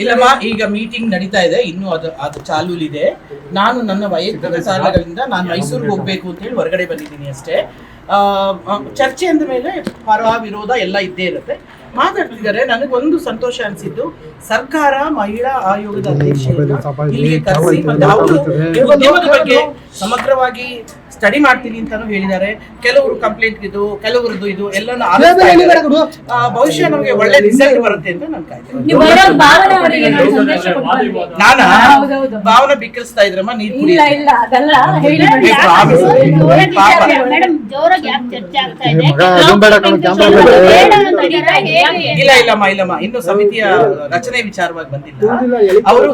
ಇಲ್ಲಮ್ಮ ಈಗ ಮೀಟಿಂಗ್ ನಡೀತಾ ಇದೆ. ಇನ್ನು ಅದು ಅದು ಚಾಲೂಲಿದೆ. ನಾನು ನನ್ನ ವೈಯಕ್ತಿಕ ಕಾರಣಗಳಿಂದ ನಾನು ಮೈಸೂರಿಗೆ ಹೋಗ್ಬೇಕು ಅಂತ ಹೇಳಿ ಹೊರಗಡೆ ಬಂದಿದ್ದೀನಿ ಅಷ್ಟೇ. ಚರ್ಚೆ ಅಂದ ಮೇಲೆ ಪರ ವಿರೋಧ ಎಲ್ಲ ಇದ್ದೇ ಇರುತ್ತೆ. ಮಾತಾಡ್ತಿದ್ದಾರೆ. ನನಗೊಂದು ಸಂತೋಷ ಅನಿಸಿದ್ದು ಸರ್ಕಾರ ಮಹಿಳಾ ಆಯೋಗದ ಅಧ್ಯಕ್ಷ ಇಲ್ಲಿಗೆ ಕರೆಸಿ ಮತ್ತೆ ಅವರು ಬಗ್ಗೆ ಸಮಗ್ರವಾಗಿ ಸ್ಟಡಿ ಮಾಡ್ತೀನಿ ಅಂತಾನು ಹೇಳಿದ್ದಾರೆ ಕೆಲವರು ಕಂಪ್ಲೇಂಟ್ ಇದು ಕೆಲವರದ್ದು ಇದು ಎಲ್ಲಾನು ಭವಿಷ್ಯ. ಆ, ಬಹುಶಃ ನಮಗೆ ಒಳ್ಳೆ ರಿಸಲ್ಟ್ ಬರುತ್ತೆ ಅಂತ ನಾನು ಕಾಯ್ತೀನಿ ನೀವು ಬರೋ ಭಾವನೆ ಅವರಿಗೆ ಸಂದೇಶ ಕೊಟ್ಬರ್ರಿ. ನಾನ ಹೌದೌದು. ಭಾವನ ಬಿಕ್ಕಳಿಸ್ತಾ ಇದ್ರಮ್ಮ ನೀರ್ ಕುಡಿ ಇಲ್ಲ ಇಲ್ಲ ಅದಲ್ಲ ಹೇಳಿ ಏ, ಬಿಡಿ. ಪ್ರಾಮಿಸ್. ಜೋರಾಗಿ ಪಾಪ. ಮೇಡಮ್ ಜೋರಾಗಿ ಯಾಕೆ ಚರ್ಚೆ ಆಗ್ತಾ ಇದೆ ಮಗ ಅದನ್ ಬೇಡ ಕಣೋ, ಕ್ಯಾಮ್ರಾ ಬೇಡ. ಬೇಡ ಅಂತ ನಡೀತಾ ಹೇಗೆ? ಇಲ್ಲ ಇಲ್ಲಮ್ಮ ಇಲ್ಲಮ್ಮ ಇನ್ನು ಸಮಿತಿಯ ರಚನೆ ವಿಚಾರವಾಗಿ ಬಂದಿಲ್ಲ ಅವರು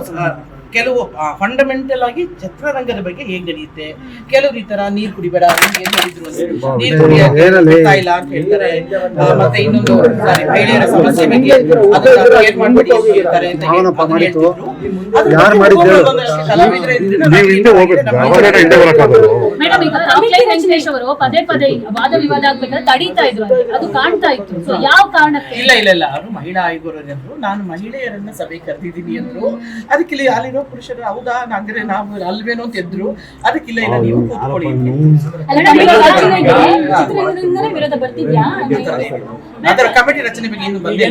ಕೆಲವು ಫಂಡಮೆಂಟಲ್ ಆಗಿ ಚಿತ್ರರಂಗದ ಬಗ್ಗೆ ಹೇಗ್ ನಡೆಯುತ್ತೆ ಕೆಲವರು ಈ ತರ ನೀರ್ ಕುಡಿಬೇಡ ಏನ್ ನೀರ್ ಏನಲ್ಲಿ? ಇಲ್ಲ ಅಂತ ಹೇಳ್ತಾರೆ ಮತ್ತೆ ಇನ್ನೊಂದು ಸಾರಿ ಮಹಿಳೆಯರ ಸಮಸ್ಯೆ ಬಗ್ಗೆ ಅದನ್ನ ಕ್ರಿಯೇಟ್ ಮಾಡ್ಬಿಡಿ ಹೇಳ್ತಾರೆ ಅಂತ ಹೇಳಿ- ಅವನಪ್ಪ ಹೇಳ್ತಿದ್ರು. ಯಾರು ಬಗ್ಗೆ ಮಾಡಿದ್ದು? ಒಂದೊಂದಷ್ಟು ಕಲಾವಿದರು ಇದ್ರಿಂದ ನಾವು ನೀವು ಹಿಂದೆ ಹೋಗ್ಬೇಕು ನಮ್ಮ ಹಿಂದೆ ಬರಕ್ಕಾಗಲ್ಲ ಮೇಡಮ್ ಈಗ ಕಾಂಪ್ಲೈ ವೆಂಕಟೇಶ್ ಅವರು ಪದೇ ಪದೇ ವಾದ ವಿವಾದ ಆಗ್ಬೇಕಾದ್ರೆ ತಡೀತಾ ಇದ್ರು ಅದು ಕಾಣ್ತಾ ಇತ್ತು ಸೊ ಯಾವ ಕಾರಣಕ್ಕೆ ಇಲ್ಲ ಇಲ್ಲ ಇಲ್ಲ ಅವರು ಮಹಿಳಾ ಆಯೋಗರು ನಾನು ಮಹಿಳೆಯರನ್ನ ಸಭೆ ಕರೆದಿದ್ದೀನಿ ಅಂದ್ರು ಅದಕ್ಕೆ ಅಲ್ಲಿರೋ ಪುರುಷರು ಹೌದಾ? ಅಂದ್ರೆ ನಾವು ಅಲ್ವೇನೋ ಅಂತ ಎದ್ರು ಅದಕ್ಕಿಲ್ಲ ಇಲ್ಲ ನೀವು ಕೂತ್ಕೊಳ್ಳಿ. ಅದರ ಕಮಿಟಿ ರಚನೆ ಬಗ್ಗೆ ಇನ್ನು ಬಂದಿಲ್ಲ.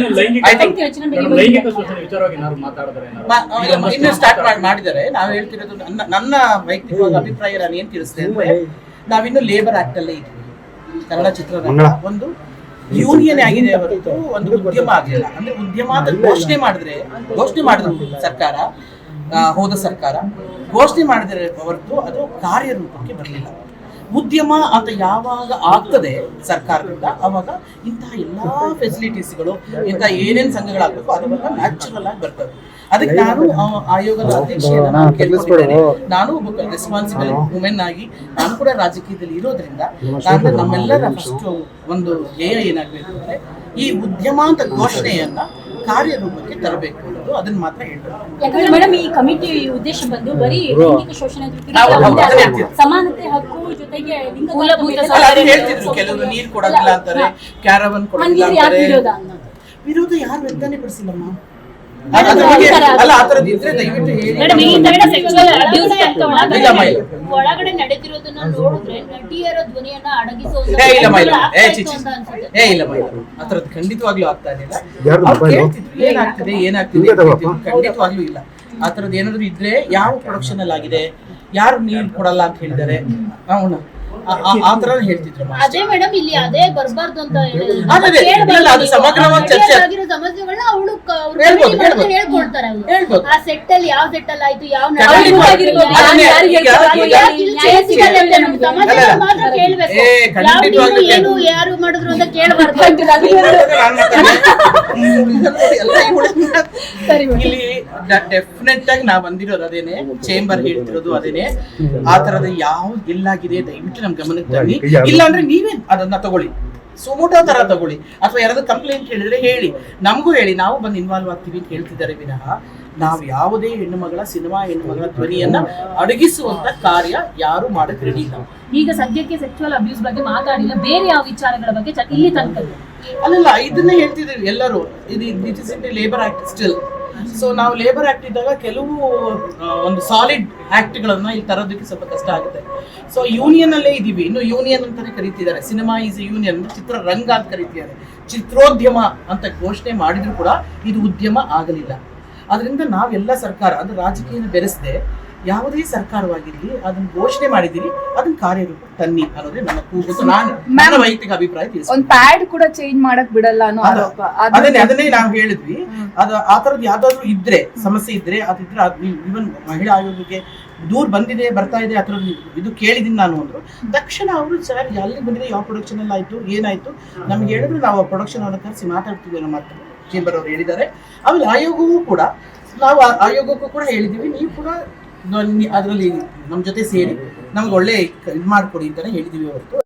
ಇನ್ನು ಸ್ಟಾರ್ಟ್ ಮಾಡಿ ಮಾಡಿದರೆ ನಾವು ಹೇಳ್ತಿರೋದು ನನ್ನ ನನ್ನ ವೈಯಕ್ತಿಕವಾದ ಅಭಿಪ್ರಾಯ ನಾನು ಏನ್ ತಿಳಿಸ್ತೇನೆ ಅಂದ್ರೆ ನಾವಿನ್ನು ಲೇಬರ್ ಆಕ್ಟ್ ಅಲ್ಲೇ ಇದ್ವಿ ಕನ್ನಡ ಚಿತ್ರದ ಒಂದು ಯೂನಿಯನ್ ಆಗಿದೆ ಹೊರತು ಒಂದು ಉದ್ಯಮ ಆಗಲಿಲ್ಲ ಅಂದ್ರೆ ಉದ್ಯಮ ಅಂತ ಘೋಷಣೆ ಮಾಡಿದ್ರೆ ಘೋಷಣೆ ಮಾಡಿದ್ರು ಸರ್ಕಾರ. ಹೋದ ಸರ್ಕಾರ ಘೋಷಣೆ ಮಾಡಿದರೆ ಹೊರತು ಅದು ಕಾರ್ಯರೂಪಕ್ಕೆ ಬರಲಿಲ್ಲ. ಉದ್ಯಮ ಅಂತ ಯಾವಾಗ ಆಗ್ತದೆ ಸರ್ಕಾರದಿಂದ, ಅವಾಗ ಇಂತಹ ಎಲ್ಲಾ ಫೆಸಿಲಿಟೀಸ್ಗಳು ಇಂತಹ ಏನೇನ್ ಸಂಘಗಳಾಗಬೇಕು, ಅದೆಲ್ಲ ನ್ಯಾಚುರಲ್ ಆಗಿ ಬರ್ತದೆ ಅದಕ್ಕೆ ನಾನು ಆಯೋಗದ ಅಧ್ಯಕ್ಷ ನಾನು ಒಬ್ಬ ರೆಸ್ಪಾನ್ಸಿಬಲ್ ವುಮೆನ್ ಆಗಿ ನಾನು ಕೂಡ ರಾಜಕೀಯದಲ್ಲಿ ಇರೋದ್ರಿಂದ ನಾನು ನಮ್ಮೆಲ್ಲರ ಫಸ್ಟ್ ಒಂದು ಧ್ಯೇಯ ಏನಾಗಬೇಕು ಅಂದ್ರೆ ಈ ಉದ್ಯಮ ಅಂತ ಘೋಷಣೆಯನ್ನ ಕಾರ್ಯರೂಪಕ್ಕೆ ತರಬೇಕು ಅನ್ನೋದು ಅದನ್ನ ಮಾತ್ರ ಹೇಳ್ಬೇಕು ಯಾಕಂದ್ರೆ ಮೇಡಮ್ ಈ ಕಮಿಟಿ ಉದ್ದೇಶ ಬಂದು ಬರೀ ಲೈಂಗಿಕ ಶೋಷಣೆ. ಸಮಾನತೆ ಹಕ್ಕು ಜೊತೆಗೆ ಹೇಳ್ತಿದ್ರು? ಕೆಲವರು ನೀರು ಕೊಡೋದಿಲ್ಲ ಅಂತಾರೆ ಕ್ಯಾರವನ್ ಕೊಡೋದಿಲ್ಲ ಅಂತಾರೆ. ವಿರೋಧ ಯಾರು ವ್ಯಕ್ತಾನೇ ಪಡಿಸಿಲ್ಲಮ್ಮ? ಮೇಡಮ್ ಈ ತರ ಸೆಕ್ಸುವಲ್ ಅಬ್ಯೂಸ್ ಅಂತ ಒಳಗಡೆ ಇಲ್ಲ, ಇಲ್ಲ. ಒಳಗಡೆ ನಡೆದಿರೋದನ್ನ ನೋಡಿದ್ರೆ ನಟಿಯರ ಧ್ವನಿಯನ್ನ ಅಡಗಿಸುವಂತ ಏ ಇಲ್ಲ ಖಂಡಿತವಾಗ್ಲೂ ಆಗ್ತಾ ಇರಲಿಲ್ಲ. ಏನಾಗ್ತಿದೆ ಏನಾಗ್ತಿದೆ ಖಂಡಿತವಾಗ್ಲೂ ಇಲ್ಲ. ಆ ಥರದ್ದು ಏನಾದ್ರು ಇದ್ರೆ ಯಾವ ಪ್ರೊಡಕ್ಷನ್ ಅಲ್ಲಿ ಆಗಿದೆ? ಯಾರು ನೀರು ಕೊಡಲ್ಲ ಅಂತ ಹೇಳಿದ್ದಾರೆ? ಅವನು. ಆ ಥರ ಹೇಳ್ತಿದ್ರು ಅದೇ ಮೇಡಮ್ ಇಲ್ಲಿ ಅದೇ ಬರಬಾರ್ದು ಅಂತ ಹೇಳಿದ್ರು. ಸಮಗ್ರವಾಗಿ ಚರ್ಚೆ. ಆಗಿರೋ ಸಮಸ್ಯೆಗಳನ್ನ ಅವಳು. ಹೇಳ್ಕೊಳ್ತಾರೆ ಆ ಸೆಟ್ ಅಲ್ಲಿ ಯಾವ ಸೆಟ್ ಅಲ್ಲಿ ಆಯ್ತು ಯಾವ ಏನು ಯಾರು ಮಾಡಿದ್ರು ಅಂತ ಕೇಳಬಾರ್ದು. ಇಲ್ಲಿ ಡೆಫಿನೆಟ್ ಆಗಿ ನಾ ಬಂದಿರೋದು ಅದೇನೆ ಚೇಂಬರ್ ಹೇಳ್ತಿರೋದು ಅದೇನೆ. ಆ ತರದ ಯಾವ ಎಲ್ಲಾಗಿದೆ ದಯವಿಟ್ಟು ನಮ್ ಗಮನಕ್ಕೆ ತನ್ನಿ. ಇಲ್ಲ ಅಂದ್ರೆ ನೀವೇ ಅದನ್ನ ತಗೊಳ್ಳಿ. ಸುಮೋಟೋ ತರ ತಗೊಳ್ಳಿ. ಅಥವಾ ಯಾರಾದ್ರೂ ಕಂಪ್ಲೇಂಟ್ ಹೇಳಿದ್ರೆ ಹೇಳಿ. ನಮಗೂ ಹೇಳಿ ನಾವು ಬಂದು ಇನ್ವಾಲ್ವ್ ಆಗ್ತೀವಿ ಅಂತ ಹೇಳ್ತಿದ್ದಾರೆ ವಿನಃ. ನಾವು ಯಾವುದೇ ಹೆಣ್ಣು ಮಗಳ ಸಿನಿಮಾ ಹೆಣ್ಣು ಮಗಳ ಧ್ವನಿಯನ್ನ ಅಡಗಿಸುವಂತ ಕಾರ್ಯ ಯಾರು ಮಾಡಕ್ ರೆಡಿ ಇಲ್ಲ ಈಗ ಸದ್ಯಕ್ಕೆ ಸೆಕ್ಚುವಲ್ ಅಬ್ಯೂಸ್ ಬಗ್ಗೆ ಮಾತಾಡಿಲ್ಲ. ಬೇರೆ ಯಾವ ವಿಚಾರಗಳ ಬಗ್ಗೆ ಇಲ್ಲಿ ತನಕ ಅಲ್ಲಲ್ಲ ಇದನ್ನ ಹೇಳ್ತಿದ್ದೀವಿ ಎಲ್ಲರೂ. ಇದು it is in labour act still so ನಾವು ಲೇಬರ್ ಆಕ್ಟ್ ಇದ್ದಾಗ ಕೆಲವು ಒಂದು ಸಾಲಿಡ್ ಆಕ್ಟ್ಗಳನ್ನ ಇಲ್ಲಿ ತರೋದಕ್ಕೆ ಸ್ವಲ್ಪ ಕಷ್ಟ ಆಗುತ್ತೆ. ಸೊ ಯೂನಿಯನ್ ಅಲ್ಲೇ ಇದೀವಿ. ಇನ್ನು ಯೂನಿಯನ್ ಅಂತಾನೆ ಕರೀತಿದ್ದಾರೆ. ಸಿನಿಮಾ ಈಸ್ ಯೂನಿಯನ್ ಚಿತ್ರರಂಗ ಅಂತ ಕರೀತಿದ್ದಾರೆ. ಚಿತ್ರೋದ್ಯಮ ಅಂತ ಘೋಷಣೆ ಮಾಡಿದ್ರು ಕೂಡ ಇದು ಉದ್ಯಮ ಆಗಲಿಲ್ಲ. ಅದರಿಂದ ನಾವೆಲ್ಲ ಸರ್ಕಾರ ಅದು ರಾಜಕೀಯ ಬೆರೆಸದೆ ಯಾವುದೇ ಸರ್ಕಾರವಾಗಿರ್ಲಿ ಅದನ್ನ ಘೋಷಣೆ ಮಾಡಿದಿರಿ ಅದನ್ನ ಕಾರ್ಯರೂಪ ತನ್ನಿ ಅನ್ನೋದೇ ನನ್ನ ಕೂಗು ನಾನು ನನ್ನ ವೈಯಕ್ತಿಕ ಅಭಿಪ್ರಾಯ ಒಂದ್ ಪ್ಯಾಡ್ ಕೂಡ ಚೇಂಜ್ ಮಾಡಕ್ ಬಿಡಲ್ಲ ಅನ್ನೋ ಆರೋಪ. ಅದನ್ನೇ ಅದನ್ನೇ ನಾವು ಹೇಳಿದ್ವಿ. ಅದು ಆ ತರದ್ ಯಾವ್ದಾದ್ರು ಇದ್ರೆ ಸಮಸ್ಯೆ ಇದ್ರೆ ಅದಿದ್ರೆ ಇವನ್ ಮಹಿಳಾ ಆಯೋಗಕ್ಕೆ ದೂರ್ ಬಂದಿದೆ ಬರ್ತಾ ಇದೆ ಆ ಥರದ್ದು ಇದು ಕೇಳಿದೀನಿ ನಾನು ಅಂದ್ರು. ತಕ್ಷಣ ಅವರು ಸರ್ ಅಲ್ಲಿ ಬಂದಿದೆ? ಯಾವ ಪ್ರೊಡಕ್ಷನ್ ಅಲ್ಲಿ ಆಯ್ತು? ಏನಾಯ್ತು? ನಮ್ಗೆ ಹೇಳಿದ್ರು ನಾವು ಪ್ರೊಡಕ್ಷನ್ ಅವ್ರನ್ನ ಕರೆಸಿ ಮಾತಾಡ್ತೀವಿ ಅನ್ನೋ ಮಾತು. ಚೇಂಬರ್ ಅವರು ಹೇಳಿದ್ದಾರೆ. ಆಮೇಲೆ ಆಯೋಗವೂ ಕೂಡ, ನಾವು ಆಯೋಗಕ್ಕೂ ಕೂಡ ಹೇಳಿದೀವಿ ನೀವು ಕೂಡ ಅದರಲ್ಲಿ ನಮ್ಮ ಜೊತೆ ಸೇರಿ ನಮ್ಗೆ ಒಳ್ಳೆ ಇದು ಮಾಡ್ಕೊಡಿ ಅಂತಾನೆ ಹೇಳಿದೀವಿ ಹೊರತು